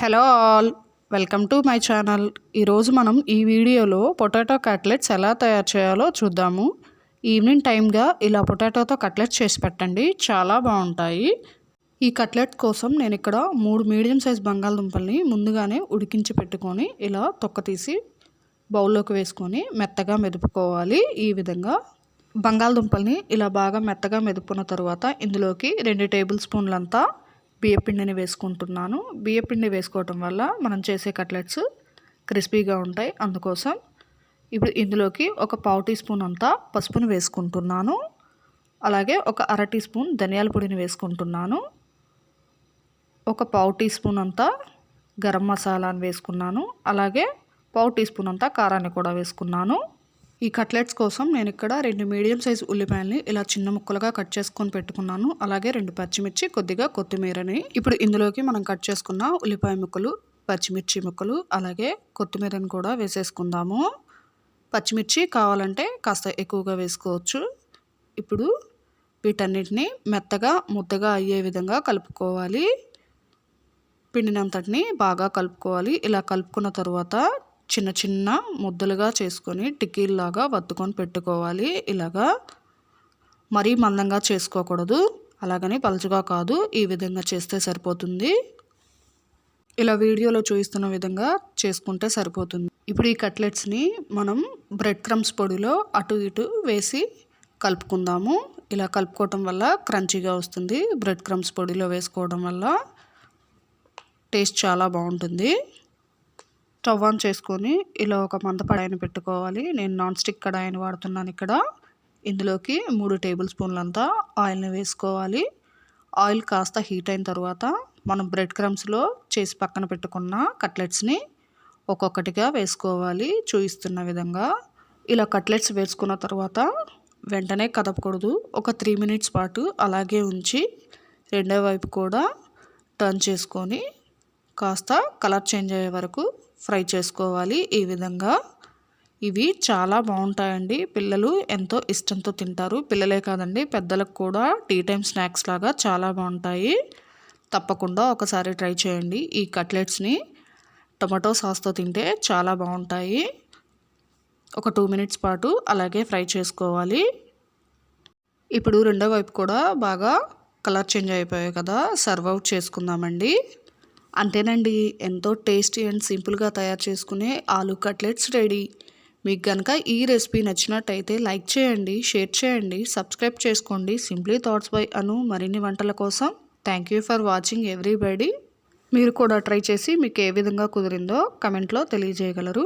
Hello all welcome to my channel. ఈరోజు మనం ఈ వీడియోలో పొటాటో కట్లెట్స్ ఎలా తయారు చేయాలో చూద్దాము. ఈవినింగ్ టైంగా ఇలా పొటాటోతో కట్లెట్స్ చేసి పెట్టండి చాలా బాగుంటాయి. ఈ కట్లెట్ కోసం నేను ఇక్కడ మూడు మీడియం సైజ్ బంగాళదుంపల్ని ముందుగానే ఉడికించి పెట్టుకొని ఇలా తొక్క తీసి బౌల్లోకి వేసుకొని మెత్తగా మెదుపుకోవాలి ఈ విధంగా. బంగాళదుంపల్ని ఇలా బాగా మెత్తగా మెదుపుకున్న తర్వాత ఇందులోకి రెండు టేబుల్ స్పూన్లంతా బియ్యపిండిని వేసుకుంటున్నాను. బియ్యపిండి వేసుకోవటం వల్ల మనం చేసే కట్లెట్స్ క్రిస్పీగా ఉంటాయి. అందుకోసం ఇప్పుడు ఇందులోకి ఒక పావు టీ స్పూన్ అంతా పసుపుని వేసుకుంటున్నాను. అలాగే ఒక అర టీ స్పూన్ ధనియాల పొడిని వేసుకుంటున్నాను. ఒక పావు టీ స్పూన్ అంతా గరం మసాలాని వేసుకున్నాను. అలాగే పావు టీ స్పూన్ అంతా కారాన్ని కూడా వేసుకున్నాను. ఈ కట్లెట్స్ కోసం నేను ఇక్కడ రెండు మీడియం సైజ్ ఉల్లిపాయల్ని ఇలా చిన్న ముక్కలుగా కట్ చేసుకొని పెట్టుకున్నాను. అలాగే రెండు పచ్చిమిర్చి కొద్దిగా కొత్తిమీరని. ఇప్పుడు ఇందులోకి మనం కట్ చేసుకున్న ఉల్లిపాయ ముక్కలు పచ్చిమిర్చి ముక్కలు అలాగే కొత్తిమీరని కూడా వేసేసుకుందాము. పచ్చిమిర్చి కావాలంటే కాస్త ఎక్కువగా వేసుకోవచ్చు. ఇప్పుడు వీటన్నిటిని మెత్తగా ముద్దగా అయ్యే విధంగా కలుపుకోవాలి. పిండినంతటిని బాగా కలుపుకోవాలి. ఇలా కలుపుకున్న తర్వాత చిన్న చిన్న ముద్దలుగా చేసుకొని టిక్కీల్లాగా వత్తుకొని పెట్టుకోవాలి. ఇలాగా మరీ మందంగా చేసుకోకూడదు. అలాగని పలుచగా కాదు. ఈ విధంగా చేస్తే సరిపోతుంది. ఇలా వీడియోలో చూపిస్తున్న విధంగా చేసుకుంటే సరిపోతుంది. ఇప్పుడు ఈ కట్లెట్స్ని మనం బ్రెడ్ క్రమ్స్ పొడిలో అటు ఇటు వేసి కలుపుకుందాము. ఇలా కలుపుకోవటం వల్ల క్రంచీగా వస్తుంది. బ్రెడ్ క్రమ్స్ పొడిలో వేసుకోవడం వల్ల టేస్ట్ చాలా బాగుంటుంది. స్టవ్ ఆన్ చేసుకొని ఇలా ఒక మందపడాయిని పెట్టుకోవాలి. నేను నాన్ స్టిక్ కడాయిని వాడుతున్నాను ఇక్కడ. ఇందులోకి మూడు టేబుల్ స్పూన్లంతా ఆయిల్ని వేసుకోవాలి. ఆయిల్ కాస్త హీట్ అయిన తర్వాత మనం బ్రెడ్ క్రమ్స్లో చేసి పక్కన పెట్టుకున్న కట్లెట్స్ని ఒక్కొక్కటిగా వేసుకోవాలి చూపిస్తున్న విధంగా. ఇలా కట్లెట్స్ వేసుకున్న తర్వాత వెంటనే కదపకూడదు. ఒక త్రీ మినిట్స్ పాటు అలాగే ఉంచి రెండో వైపు కూడా టర్న్ చేసుకొని కాస్త కలర్ చేంజ్ అయ్యే వరకు ఫ్రై చేసుకోవాలి ఈ విధంగా. ఇవి చాలా బాగుంటాయండి. పిల్లలు ఎంతో ఇష్టంతో తింటారు. పిల్లలే కాదండి పెద్దలకు కూడా టీ టైం స్నాక్స్ లాగా చాలా బాగుంటాయి. తప్పకుండా ఒకసారి ట్రై చేయండి. ఈ కట్లెట్స్ని టొమాటో సాస్తో తింటే చాలా బాగుంటాయి. ఒక టూ మినిట్స్ పాటు అలాగే ఫ్రై చేసుకోవాలి. ఇప్పుడు రెండో వైపు కూడా బాగా కలర్ చేంజ్ అయిపోయాయి కదా సర్వ్ అవుట్ చేసుకుందామండి. అంతేనండి ఎంతో టేస్టీ అండ్ సింపుల్గా తయారు చేసుకునే ఆలూ కట్లెట్స్ రెడీ. మీకు కనుక ఈ రెసిపీ నచ్చినట్టయితే లైక్ చేయండి షేర్ చేయండి సబ్స్క్రైబ్ చేసుకోండి. సింప్లీ థాట్స్ బై అను మరిన్ని వంటల కోసం. Thank you for watching everybody. మీరు కూడా ట్రై చేసి మీకు ఏ విధంగా కుదిరిందో కమెంట్లో తెలియజేయగలరు.